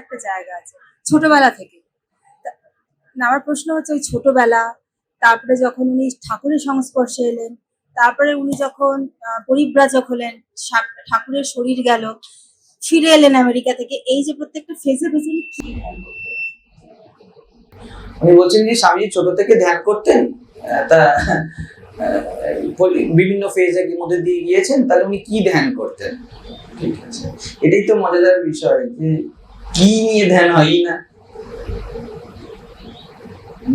একটা জায়গা আছে, ছোটবেলা থেকে। আমার প্রশ্ন হচ্ছে ওই ছোটবেলা, তারপরে যখন উনি ঠাকুরের সংস্পর্শে এলেন, তারপরে উনি যখন পরিব্রাজক হলেন ঠাকুরের শরীর গেল, ফিরে এলেন আমেরিকা থেকে, এই যে প্রত্যেকটা ফেজে ফেজে কি উনি বলছেন যে স্বামী ছোট থেকে ধ্যান করতেন তা বিভিন্ন ফেজের মধ্যে দিয়ে গিয়েছেন, তাহলে উনি কি ধ্যান করতেন? ঠিক আছে। এটাই তো মজাদার বিষয় যে কি নিয়ে ধ্যান হয় না।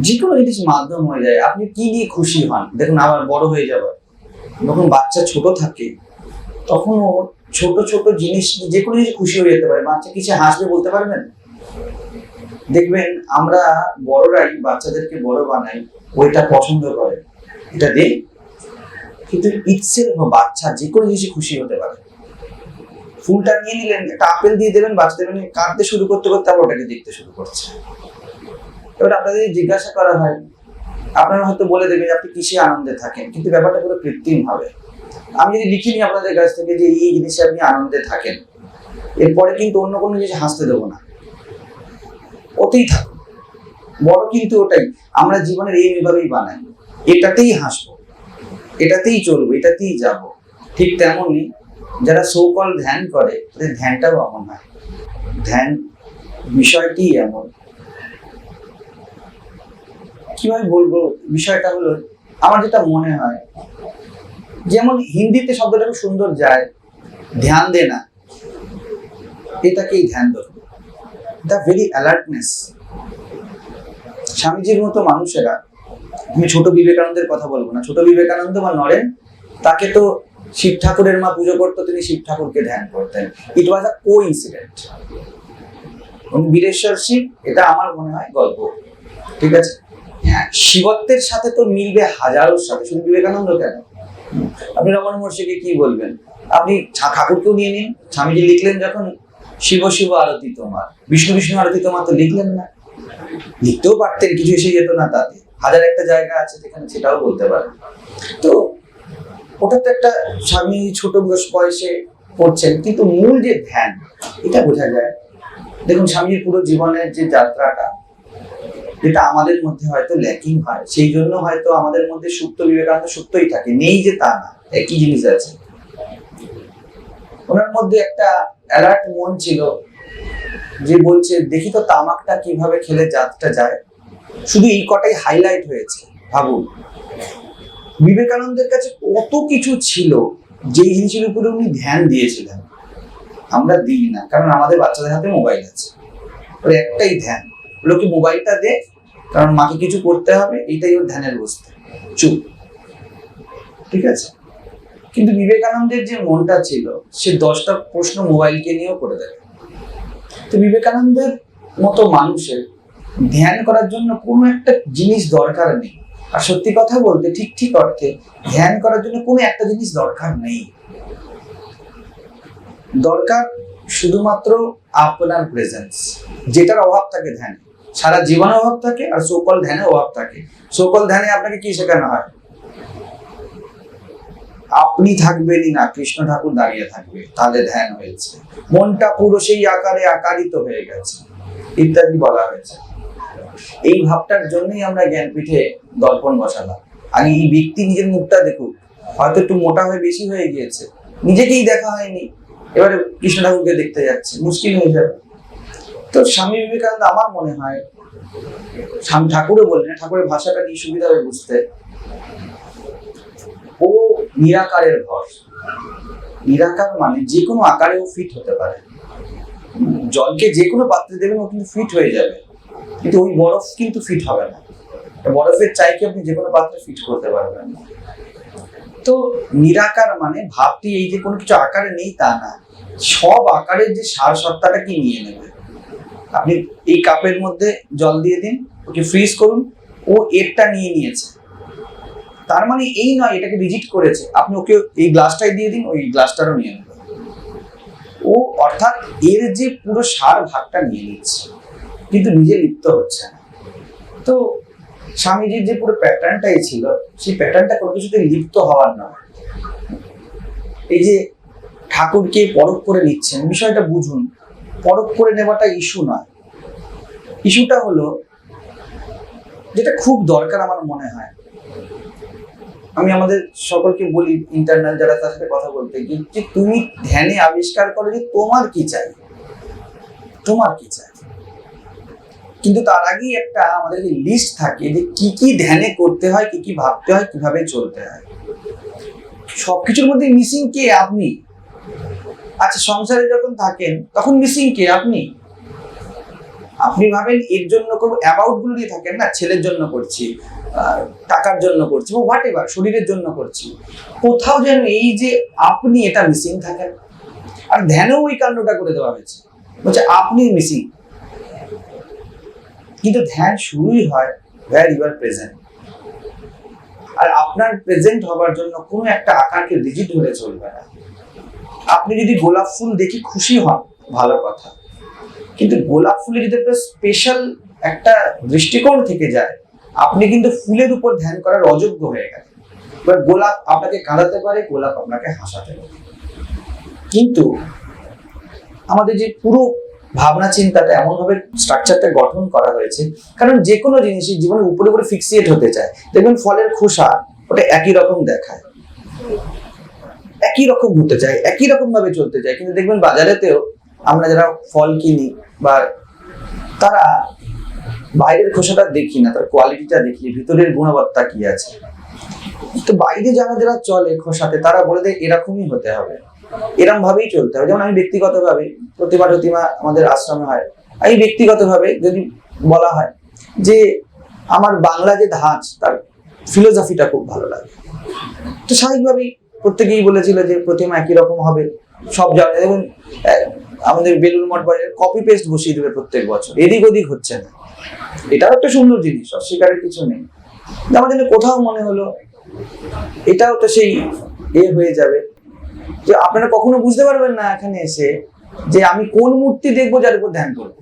যে কোনো জিনিস মাধ্যম হয়ে যায়, আপনি কি নিয়ে খুশি হন? দেখুন, আবার বড় হয়ে যাবার যখন বাচ্চা ছোট থাকে, তখন ও ছোট ছোট জিনিস যে কোনো জিনিস খুশি হয়ে যেতে পারে। বাচ্চা কিছু হাসবে বলতে পারবেন? দেখবেন, আমরা বড়রাই বাচ্চাদেরকে বড় বানাই ওইটা পছন্দ করে। এটা দেই কিন্তু ইচ্ছে বাচ্চা যে কোনো জিনিসে খুশি হতে পারে। ফুলটা নিয়ে নিলেন, একটা আপেল দিয়ে দেবেন, বাচ্চা দেবেন, কাঁদতে শুরু করতে করতে আবার ওটাকে দেখতে শুরু করছে। এবার আপনাদের জিজ্ঞাসা করা হয়, আপনারা হয়তো বলে দেবেন যে আপনি কিসে আনন্দে থাকেন, কিন্তু ব্যাপারটা পুরো কৃত্রিম হবে আমি যদি লিখি লিখিনি আপনাদের কাছ থেকে যে এই জিনিসে আপনি আনন্দে থাকেন, এরপরে কিন্তু অন্য কোনো জিনিস হাসতে দেবো না। ওতেই থাকুন। বড় কিন্তু ওটাই, আমরা জীবনের এই এইভাবেই বানাই। এটাতেই হাসবো, এটাতেই চলবো, এটাতেই যাব। ঠিক তেমনই যারা সৌকল ধ্যান করে, তাদের ধ্যানটাও এমন হয়। ধ্যান বিষয়টি এমন। কীভাবে বলব? বিষয়টা হলো, আমার যেটা মনে হয়, যেমন হিন্দিতে শব্দটা খুব সুন্দর যায়, ধ্যান দে না, এটাকেই ধ্যান ধরবো দ্য ভেরি অ্যালার্টনেস স্বামীজির মতো মানুষেরা আমি ছোট বিবেকানন্দের কথা বলব না। ছোট বিবেকানন্দ বা নরেন, তাকে তো শিব ঠাকুরের মা পুজো করতো, তিনি শিব ঠাকুরকে ধ্যান করতেন। It was a coincident Bireshwar Shiv, এটা আমার মনে হয় গল্প। ঠিক আছে? হ্যাঁ শিবত্বের সাথে তো মিলবে হাজারোর সাথে। শুধু বিবেকানন্দ কেন? আপনি রমন মহর্ষিকে কি বলবেন? আপনি ঠাকুরকেও নিয়ে নিন। স্বামীজি লিখলেন যখন, শিব শিব আরতি তোমার। বিষ্ণু বিষ্ণু আরতি তোমার তো লিখলেন না। লিখতেও পারতেন, কিছু এসে যেত না তাতে। হাজার একটা জায়গা আছে যেখানে সেটাও বলতে পারে। তো ওটা তো একটা স্বামী ছোট বয়স- করছেন কিন্তু মূল যে ধ্যান, এটা বোঝা যায়। দেখুন, স্বামীর পুরো জীবনের যে যাত্রাটা, যেটা আমাদের মধ্যে হয়তো ল্যাকিং হয়, সেই জন্য হয়তো আমাদের মধ্যে সুপ্ত বিবেকানন্দ সুপ্তই থাকে, নেই যে তা না একই জিনিস আছে? ওনার মধ্যে একটা অ্যালার্ট মন ছিল, যে বলছে, দেখি তো তামাকটা কীভাবে খেলে জাতটা যায়? শুধু এই কটাই হাইলাইট হয়েছে, ভাবুন। বিবেকানন্দের কাছে কত কিছু ছিল, যেই জিনিসের উপরে উনি ধ্যান দিয়েছিলেন। আমরা দিই না, কারণ আমাদের বাচ্চাদের হাতে মোবাইল আছে। ওর একটাই ধ্যান লোকে মোবাইলটা দে, কারণ মাকে কিছু করতে হবে, এইটাই ওর ধ্যানের বস্তু। চুপ। ঠিক আছে? কিন্তু বিবেকানন্দের যে মনটা ছিল, সে দশটা প্রশ্ন মোবাইলকে নিয়েও করে দেবে। তো বিবেকানন্দের মতো মানুষের ধ্যান করার জন্য কোনো একটা জিনিস দরকার নেই। আর সত্যি কথা বলতে ঠিক ঠিক অর্থে ধ্যান করার জন্য কোনো একটা জিনিস দরকার নেই। দরকার শুধুমাত্র আপনার প্রেজেন্স যেটার অভাব থাকে ধ্যানে। সারা জীবনে অভাব থাকে আর সকল ধ্যানে অভাব থাকে। সকল ধ্যানে আপনাকে কি শেখানো হয়? আপনি থাকবেনই না, কৃষ্ণ ঠাকুর দাঁড়িয়ে থাকবে তাহলে ধ্যান হয়েছে। মনটা পুরো সেই আকারে আকারিত হয়ে গেছে। ইত্যাদি বলা হয়েছে। এই ভাবটার জন্যই আমরা জ্ঞানপীঠে দর্পণ বসালাম। আগে এই ব্যক্তি নিজের মুখটা দেখুক, হয়তো একটু মোটা হয়ে বেশি হয়ে গিয়েছে। নিজেকেই দেখা হয়নি। এবারে কৃষ্ণ ঠাকুরকে দেখতে যাচ্ছে, মুশকিল হয়ে যাবে। তো স্বামী বিবেকানন্দ আমার মনে হয়, স্বামী ঠাকুরও বললেন, ঠাকুরের ভাষাটা কি সুবিধা হবে বুঝতে? ও নিরাকারের ঘর। নিরাকার মানে যে কোনো আকারেও ফিট হতে পারে। জলকে যে কোনো পাত্রে দেবেন, ও কিন্তু ফিট হয়ে যাবে। কিন্তু ওই বরফ কিন্তু ফিট হবে না। বরফের চাইকে আপনি যে কোনো পাত্রে ফিট করতে পারবেন। না তো নিরাকার মানে ভাবটি এই যে কোনো কিছু আকারে নেই তা না। সব আকারের যে সার সত্তাটা কি নিয়ে নেবে? আপনি এই কাপের মধ্যে জল দিয়ে দিন, ওকে ফ্রিজ করুন, ও এরটা নিয়ে নিয়েছে। তার মানে এই নয়, এটাকে রিজিট করেছে। আপনি ওকে এই গ্লাসটাই দিয়ে দিন, ওই গ্লাসটারও নিয়ে নেবে ও অর্থাৎ এর যে পুরো সার ভাগটা নিয়ে নিচ্ছে। কিন্তু নিজে লিপ্ত হচ্ছে না। তো স্বামীজির যে পুরো প্যাটার্নটাই ছিল, সেই প্যাটার্নটা কোনো কিছুতে লিপ্ত হওয়ার নয়। এই যে ঠাকুরকে পরখ করে নিচ্ছেন, বিষয়টা বুঝুন। পরখ করে নেওয়াটা ইস্যু নয়। ইস্যুটা হলো, যেটা খুব দরকার আমার মনে হয়। আমি আমাদের সকলকে বলি ইন্টারনাল যারা তার সাথে কথা বলতে গিয়ে, যে তুমি ধ্যানে আবিষ্কার করো যে তোমার কি চাই। তোমার কি চাই? কিন্তু তার আগেই একটা আমাদের লিস্ট থাকে যে কি কি ধ্যানে করতে হয়, কি কি ভাবতে হয়, কীভাবে চলতে হয়। সবকিছুর মধ্যে মিসিং কে আপনি? আচ্ছা সংসারে যখন থাকেন, তখন মিসিং কে আপনি? আপনি ভাবেন এর জন্য কোনো অ্যাবাউটগুলো নিয়ে থাকেন না, ছেলের জন্য করছি টাকার জন্য করছি, বা হোয়াট এভার শরীরের জন্য করছি। কোথাও যেন এই যে আপনি, এটা মিসিং থাকেন। আর ধ্যানেও ওই কাণ্ডটা করে দেওয়া হয়েছে। বলছে আপনি মিসিং কিন্তু ধ্যান শুরুই হয় ওয়্যার ইউ আর প্রেজেন্ট আর আপনার প্রেজেন্ট হবার জন্য কোনো একটা আকারকে রিজিড ধরে চলবে না। আপনি যদি গোলাপ ফুল দেখে খুশি হন, ভালো কথা। কিন্তু গোলাপ ফুলে যদি একটা স্পেশাল একটা দৃষ্টিকোণ থেকে যায়, আপনি কিন্তু ফুলের উপর ধ্যান করার অযোগ্য হয়ে গেলেন। এবার গোলাপ আপনাকে কাঁদাতে পারে, গোলাপ আপনাকে হাসাতে পারে। কিন্তু আমাদের যে পুরো ভাবনা চিন্তাটা এমন ভাবে স্ট্রাকচারটা গঠন করা হয়েছে, কারণ যে কোনো জিনিসই জীবনের উপরে উপরে ফিক্সিয়েট হতে চায়। দেখবেন ফলের খোসা, ওটা একই রকম দেখায়। একই রকম হতে চায়, একই রকম ভাবে চলতে চায়। কিন্তু দেখবেন, বাজারেতেও আমরা যারা ফল কিনি বা তারা বাইরের খোসাটা দেখি না, তার কোয়ালিটিটা দেখি, ভিতরের গুণবত্তা কি আছে। তো বাইরে যারা যারা চলে খোসাতে, তারা বলে দেয়, এরকমই হতে হবে। এরকম ভাবেই চলতে হবে যেমন আমি ব্যক্তিগতভাবে প্রতিমা টতিমা আমাদের আশ্রমে হয়। আমি ব্যক্তিগতভাবে যদি বলা হয় যে আমার বাংলা যে ধাঁচ, তার ফিলোসফিটা খুব ভালো লাগে। তো স্বাভাবিকভাবেই প্রত্যেকেই বলেছিল যে প্রতিমা একই রকম হবে, সব জায়গায় দেখুন আমাদের বেলুর মঠ বাজারে কপি পেস্ট বসিয়ে দেবে প্রত্যেক বছর। এদিক ওদিক হচ্ছে না। এটাও একটা সুন্দর জিনিস, অস্বীকারের কিছু নেই। কিন্তু আমাদের কোথাও মনে হলো এটাও তো সেই এ হয়ে যাবে। যে আপনারা কখনো বুঝতে পারবেন না এখানে এসে যে আমি কোন মূর্তি দেখব যার উপর ধ্যান করব।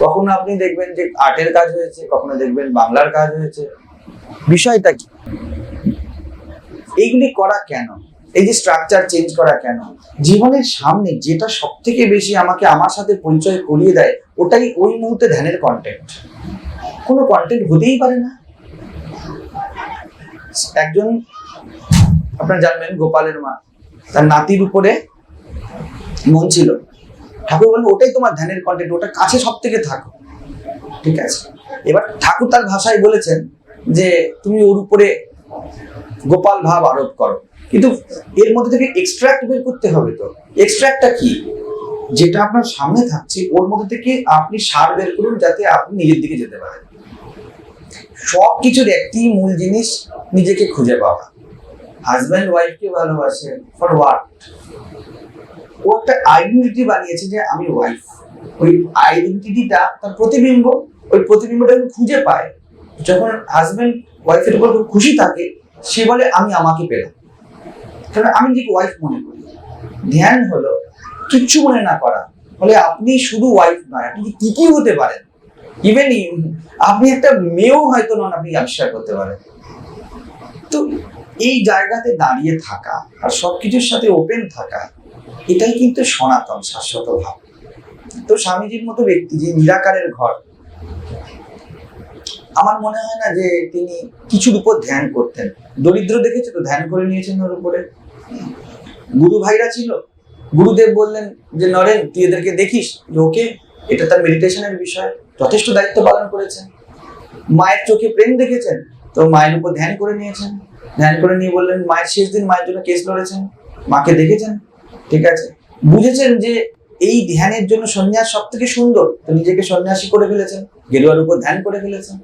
কখনো আপনি দেখবেন যে আর্টের কাজ হয়েছে, কখনো দেখবেন বাংলার কাজ হয়েছে। বিষয়টা কি? এইগুলি করা কেন? এই যে স্ট্রাকচার চেঞ্জ করা কেন? জীবনের সামনে যেটা সব থেকে বেশি আমাকে আমার সাথে পরিচয় করিয়ে দেয়, ওটাই ওই মুহূর্তে ধ্যানের কন্টেন্ট কোনো কন্টেন্ট হতেই পারে না। একজন, আপনারা জানবেন, গোপালের মা। তার নাতির উপরে মন ছিল। ঠাকুর বললেন, ওটাই তোমার ধ্যানের কন্টেন্ট ওটা কাছে সব থেকে। থাকো ঠিক আছে? এবার ঠাকুর তার ভাষায় বলেছেন যে, তুমি ওর উপরে গোপাল ভাব আরোপ করো। কিন্তু এর মধ্যে থেকে এক্সট্রাক্ট বের করতে হবে তো। এক্সট্রাক্টটা কি? যেটা আপনার সামনে থাকছে, ওর মধ্যে থেকে আপনি সার বের করুন যাতে আপনি নিজের দিকে যেতে পারেন। সব কিছুর একটি মূল জিনিস নিজেকে খুঁজে পাওয়া। হাজব্যান্ড ওয়াইফকে ভালোবাসে ফর হোয়াট ও একটা আইডেন্টিটি বানিয়েছে যে আমি ওয়াইফ ওই আইডেন্টিটিটা তার প্রতিবিম্ব, ওই প্রতিবিম্বটা যখন খুঁজে পায়। যখন হাজব্যান্ড ওয়াইফের উপর খুব খুশি থাকে, সে বলে, আমি আমাকে পেলাম। কারণ আমি নিজেকে ওয়াইফ মনে করি। ধ্যান হলো, কিচ্ছু মনে না করা। বলে, আপনি শুধু ওয়াইফ নয়, আপনি কি কি হতে পারেন? ইভেন আপনি একটা মেয়েও হয়তো নন, আপনি আবিষ্কার করতে পারেন। তো এই জায়গাতে দাঁড়িয়ে থাকা আর সবকিছুর সাথে ওপেন থাকা, এটাই কিন্তু সনাতন শাশ্বত ভাব। তো স্বামীজির মতো ব্যক্তি যে নিরাকারের ঘর, আমার মনে হয় না যে তিনি কিছুর উপর ধ্যান করতেন। দরিদ্র দেখেছে তো, ধ্যান করে নিয়েছেন ওর উপরে। গুরু ভাইরা ছিল, গুরুদেব বললেন যে, নরেন, তুই এদেরকে দেখিস ওকে, এটা তার মেডিটেশনের বিষয়, যথেষ্ট দায়িত্ব পালন করেছেন। মায়ের চোখে প্রেম দেখেছেন, তো মায়ের উপর ধ্যান করে নিয়েছেন। ধ্যান করে নিয়ে বললেন, মায়ের শেষ দিন মায়ের জন্য কেস লড়েছেন? মাকে দেখেছেন? ঠিক আছে। বুঝেছেন যে এই ধ্যানের জন্য সন্ন্যাস সব থেকে সুন্দর? তো নিজেকে সন্ন্যাসী করে ফেলেছেন, গেরুয়ার উপর ধ্যান করে ফেলেছেন।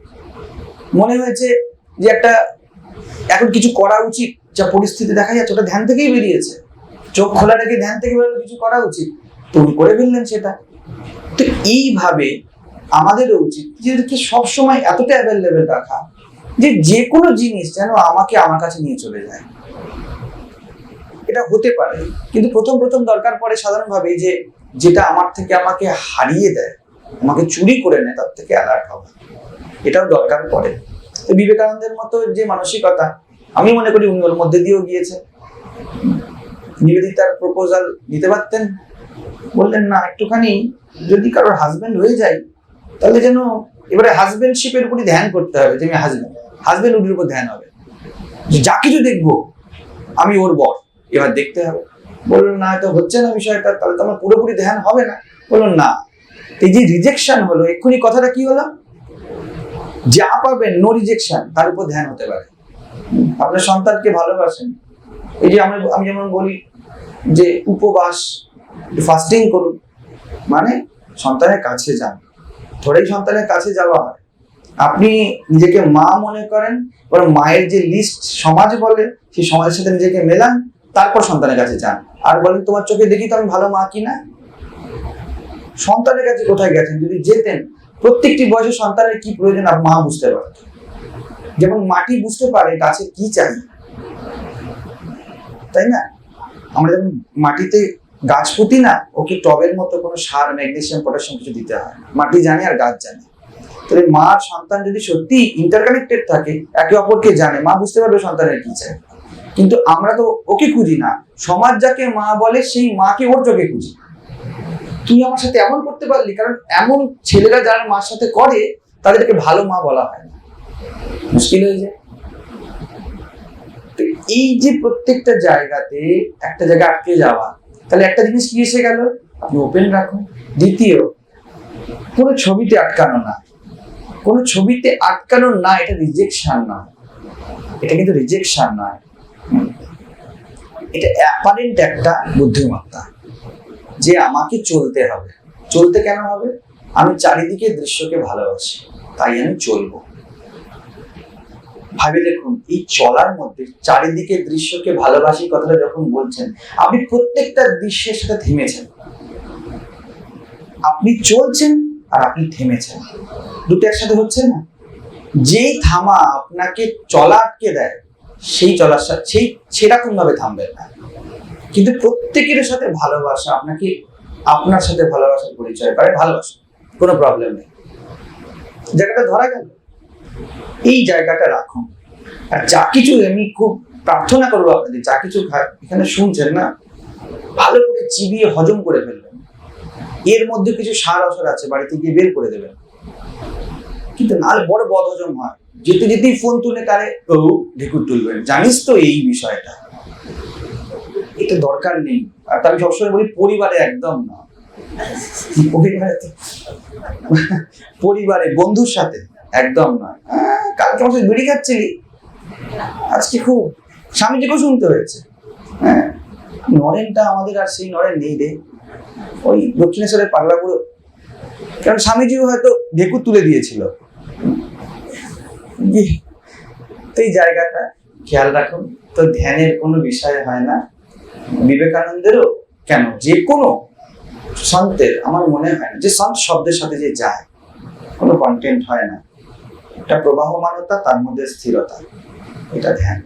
মনে হয়েছে যে একটা এখন কিছু করা উচিত যা পরিস্থিতি দেখা যাচ্ছে, ওটা ধ্যান থেকেই বেরিয়েছে। চোখ খোলা রেখে ধ্যান থেকে বেরোলে কিছু করা উচিত। তো উনি করে ফেললেন সেটা। তো এইভাবে আমাদেরও উচিত নিজেদেরকে সবসময় এতটা অ্যাভেলেবেল রাখা। যে যে কোনো জিনিস যেন আমাকে আমার কাছে নিয়ে চলে যায়। এটা হতে পারে। কিন্তু প্রথম প্রথম দরকার পড়ে সাধারণভাবে যে যেটা আমার থেকে আমাকে হারিয়ে দেয়, আমাকে চুরি করে নেয়, তার থেকে অ্যালার্ট হওয়া। এটাও দরকার পড়ে। তো বিবেকানন্দের মতো যে মানসিকতা, আমি মনে করি উনি ওর মধ্যে দিয়েও গিয়েছে। নিবেদিতার প্রপোজাল নিতে পারতেন। বললেন, না, একটুখানি যদি কারোর হাজবেন্ড হয়ে যায়, তাহলে যেন এবারে হাজবেন্ডশিপের উপরই ধ্যান করতে হবে যে আমি হাজবেন্ড হাজবেন্ড উডির উপর ধ্যান হবে। যে কিছু দেখব, আমি ওর বর। এবার দেখতে হবে। বললেন না তো হচ্ছে না বিষয়টা, তাহলে তো আমার পুরোপুরি ধ্যান হবে না। বলুন না। এই যে রিজেকশন হলো, এক্ষুনি কথাটা কি হলো? যা পাবেন নো রিজেকশন তার উপর ধ্যান হতে পারে। আপনার সন্তানকে ভালোবাসেন। এই যে আমরা, আমি যেমন বলি যে উপবাস ফাস্টিং করুন। মানে সন্তানের কাছে যান। ধরেই সন্তানের কাছে যাওয়া হয়। আপনি নিজেকে মা মনে করেন, বরং মায়ের যে লিস্ট সমাজ বলে, সেই সমাজের সাথে নিজেকে মেলান, তারপর সন্তানের কাছে যান। আর বলেন, তোমার চোখে দেখি তো আমি ভালো মা কিনা সন্তানের কাছে কোথায় গেছেন? যদি যেতেন, প্রত্যেকটি বয়সে সন্তানের কি প্রয়োজন আর মা বুঝতে পারত? যেমন মাটি বুঝতে পারে গাছের কি চাই। তাই না? আমরা যখন মাটিতে গাছ পুঁতি না, ওকে টবের মতো কোনো সার ম্যাগনেসিয়াম পটাশিয়াম কিছু দিতে হয়। মাটি জানে আর গাছ জানে। তাহলে মা সন্তান যদি সত্যি ইন্টারকানেক্টেড থাকে, একে অপরকে জানে। মা বুঝতে পারবে সন্তানের কি চাই কিন্তু আমরা তো ওকে খুঁজি না। সমাজ যাকে মা বলে, সেই মাকে ওর চোখে খুঁজি। তুই আমার সাথে এমন করতে পারলি, কারণ এমন ছেলেরা যারা মার সাথে করে, তাদেরকে ভালো মা বলা হয় না। মুশকিল হয়ে যায়। এই যে প্রত্যেকটা জায়গাতে একটা জায়গা আটকে যাওয়া, তাহলে একটা জিনিস কি এসে গেল? আপনি ওপেন রাখুন। দ্বিতীয়, কোনো ছবিতে আটকানো না। কোনো ছবিতে আটকানো না, এটা রিজেকশন নয় এটা কিন্তু রিজেকশন নয় এটা অ্যাপারেন্ট একটা বুদ্ধিমত্তা যে আমাকে চলতে হবে। চলতে কেন হবে? আমি চারিদিকে দৃশ্যকে ভালোবাসি, তাই আমি চলবো। ভাবে দেখুন, এই চলার মধ্যে চারিদিকে দৃশ্যকে ভালোবাসি কথাটা যখন বলছেন, আপনি প্রত্যেকটা দৃশ্যের সাথে থেমেছেন। আপনি চলছেন আর আপনি থেমেছেন দুটো একসাথে হচ্ছে না? যেই থামা আপনাকে চলা আটকে দেয়, সেই চলার সাথে সেই সেরকম ভাবে থামবেন না। কিন্তু প্রত্যেকের সাথে ভালোবাসা আপনাকে আপনার সাথে ভালোবাসার পরিচয় করে ভালোবাসা, কোনো প্রবলেম নেই। জায়গাটা ধরা গেল। এই জায়গাটা রাখুন। আর যা কিছু আমি খুব প্রার্থনা করব আপনাদের, যা কিছু এখানে শুনছেন না, ভালো করে চিবিয়ে হজম করে ফেলবেন। এর মধ্যে কিছু সার অসার আছে বাড়িতে গিয়ে বের করে দেবেন। কিন্তু নাহলে বড় বদ হজম হয়। যেতে যেতেই ফোন তুলে তারে ও ঢেকুর তুলবেন। জানিস তো এই বিষয়টা। এটা দরকার নেই। আর আমি সবসময় বলি পরিবারে একদম না। পরিবারে পরিবারে বন্ধুর সাথে একদম না। আহ, কালকে আমার সাথে বিড়ি খাচ্ছিলি? আজকে খুব স্বামীজিকেও শুনতে হয়েছে। হ্যাঁ নরেনটা আমাদের আর সেই নরেন নেই রে। ওই দক্ষিণেশ্বরের পাগলাগুলো কারণ স্বামীজিও হয়তো ঢেকুর তুলে দিয়েছিল। তো এই জায়গাটা খেয়াল রাখুন, তো ধ্যানের কোনো বিষয় হয় না। বিবেকানন্দেরও কেন? যে কোনো সন্তের আমার মনে হয় না, যে সন্ত শব্দের সাথে যে যায়, কোনো কন্টেন্ট হয় না। এটা প্রবাহমানতা, তার মধ্যে স্থিরতা। এটা ধ্যান।